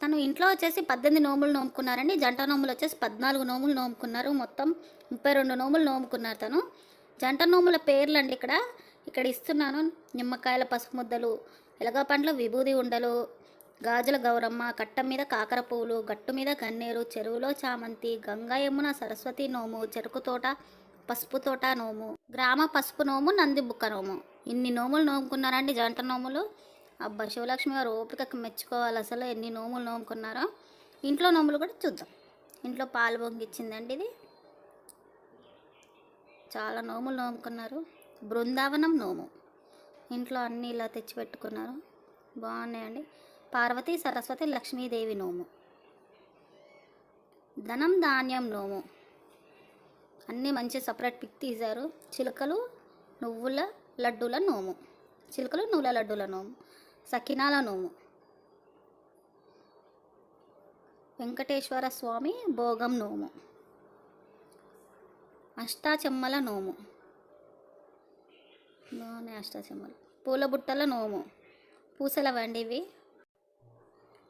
తను ఇంట్లో వచ్చేసి పద్దెనిమిది నోములు నోముకున్నారండి. జంట నోములు వచ్చేసి పద్నాలుగు నోములు నోముకున్నారు. మొత్తం ముప్పై రెండు నోములు నోముకున్నారు తను. జంట నోముల పేర్లు అండి ఇక్కడ. ఇక్కడ ఇస్తున్నాను. నిమ్మకాయల పసుపు ముద్దలు ఎలగపండ్ల విభూది ఉండలు గాజుల గౌరమ్మ కట్ట మీద కాకర పువ్వులు గట్టు మీద గన్నేరు చెరువులో చామంతి గంగా యమున సరస్వతి నోము చెరుకు తోట పసుపు తోట నోము గ్రామ పసుపు నోము నంది బుక్క నోము. ఇన్ని నోములు నోముకున్నారండి జంట నోములు. అబ్బా శివలక్ష్మి గారు ఓపికకి మెచ్చుకోవాలి. అసలు ఎన్ని నోములు నోముకున్నారో ఇంట్లో నోములు కూడా చూద్దాం. ఇంట్లో పాలు పొంగిచ్చిందండి ఇది. చాలా నోములు నోముకున్నారు. బృందావనం నోము. ఇంట్లో అన్నీ ఇలా తెచ్చిపెట్టుకున్నారు బాగున్నాయండి. పార్వతీ సరస్వతి లక్ష్మీదేవి నోము. ధనం ధాన్యం నోము. అన్నీ మంచి సపరేట్ పిక్ తీశారు. చిలుకలు నువ్వుల లడ్డూల నోము. చిలుకలు నువ్వుల లడ్డూల నోము. సకినాల నోము. వెంకటేశ్వర స్వామి భోగం నోము. అష్టాచెమ్మల నోము. నూనె అష్టాచెమ్మలు. పూలబుట్టల నోము. పూసల వండివి.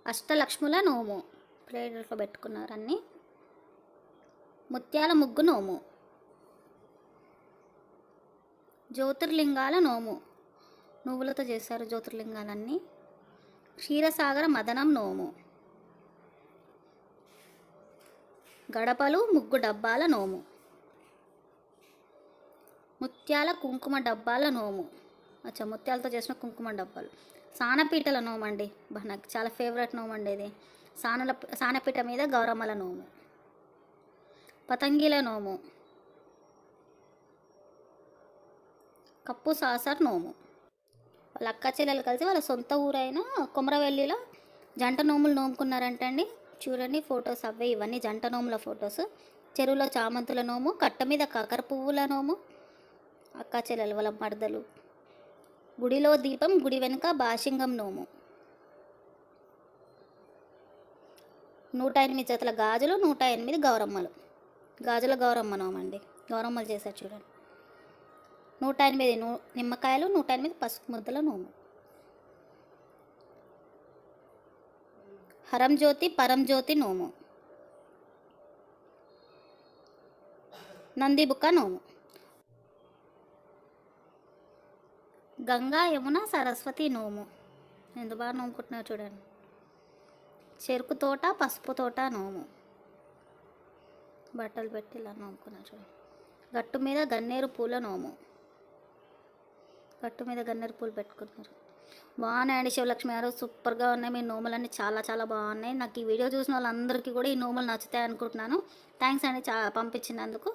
అష్టలక్ష్ముల నోము. ప్లేట్లో పెట్టుకున్నారు అన్నీ. ముత్యాల ముగ్గు నోము. జ్యోతిర్లింగాల నోము. నువ్వులతో చేశారు జ్యోతిర్లింగాలన్నీ. క్షీరసాగర మదనం నోము. గడపలు ముగ్గు డబ్బాల నోము. ముత్యాల కుంకుమ డబ్బాల నోము. అచ్చా ముత్యాలతో చేసిన కుంకుమ డబ్బాలు. సానపీటల నోము అండి నాకు చాలా ఫేవరెట్ నోము అండి ఇది. సానల సానపీట మీద గౌరమ్మల నోము. పతంగిల నోము. కప్పు సాసర్ నోము. వాళ్ళ అక్క చెల్లెలు కలిసి వాళ్ళ సొంత ఊరైన కొమరవెల్లిలో జంట నోములు నోముకున్నారంటండి. చూడండి ఫొటోస్ అవే ఇవన్నీ జంట నోముల ఫొటోస్. చెరువులో చామంతుల నోము కట్ట మీద కాకర పువ్వుల నోము. అక్క చెల్లెలు వాళ్ళ మడదలు గుడిలో దీపం గుడి వెనుక బాషింగం నోము. నూట ఎనిమిది జతల గాజులు నూట ఎనిమిది గౌరమ్మలు. గాజుల గౌరమ్మ నోమండి. గౌరమ్మలు చేశారు చూడండి. నూట ఎనిమిది నూ నిమ్మకాయలు నూట ఎనిమిది పసుపు ముద్దల నోము హరం జ్యోతి పరం జ్యోతి నోము. నందిబుక్క నోము. గంగా యమున సరస్వతి నోము. ఎంత బాగా నోముకుంటున్నారు చూడండి. చెరుకు తోట పసుపు తోట నోము. బట్టలు పెట్టి ఇలా నోముకున్నారు చూడండి. గట్టు మీద గన్నేరు పూల నోము. గట్టు మీద గన్నేరు పూలు పెట్టుకున్నారు. బాగున్నాయండి శివలక్ష్మి గారు. సూపర్గా ఉన్నాయి. మీ నోములన్నీ చాలా చాలా బాగున్నాయి. నాకు ఈ వీడియో చూసిన వాళ్ళందరికీ కూడా ఈ నోములు నచ్చుతాయి అనుకుంటున్నాను. థ్యాంక్స్ అండి చా పంపించినందుకు.